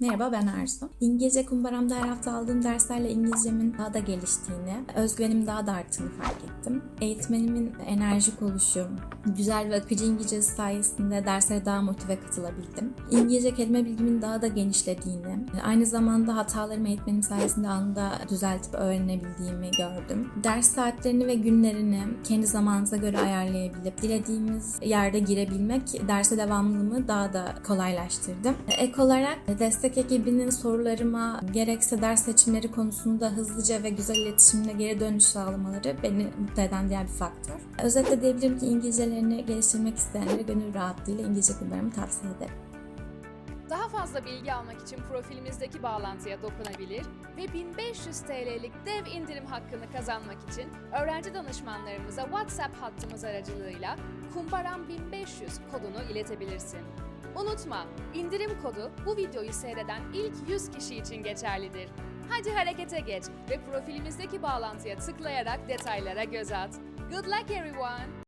Merhaba ben Arzu. İngilizce kumbaramda her hafta aldığım derslerle İngilizcemin daha da geliştiğini, özgüvenim daha da arttığını fark ettim. Eğitmenimin enerjik oluşu, güzel ve akıcı İngilizcesi sayesinde derslere daha motive katılabildim. İngilizce kelime bilgimin daha da genişlediğini, aynı zamanda hatalarımı eğitmenim sayesinde anında düzeltip öğrenebildiğimi gördüm. Ders saatlerini ve günlerini kendi zamanınıza göre ayarlayabilip dilediğimiz yerde girebilmek derse devamlılığımı daha da kolaylaştırdı. Ek olarak destek ekibinin sorularıma gerekse ders seçimleri konusunda hızlıca ve güzel iletişimle geri dönüş sağlamaları beni mutlu eden diğer bir faktör. Özetle diyebilirim ki İngilizcelerini geliştirmek isteyenlere gönül rahatlığıyla İngilizce kumbaramı tavsiye ederim. Daha fazla bilgi almak için profilimizdeki bağlantıya dokunabilir ve 1500 TL'lik dev indirim hakkını kazanmak için öğrenci danışmanlarımıza WhatsApp hattımız aracılığıyla Kumbaram 1500 kodunu iletebilirsin. Unutma, indirim kodu bu videoyu seyreden ilk 100 kişi için geçerlidir. Hadi harekete geç ve profilimizdeki bağlantıya tıklayarak detaylara göz at. Good luck everyone!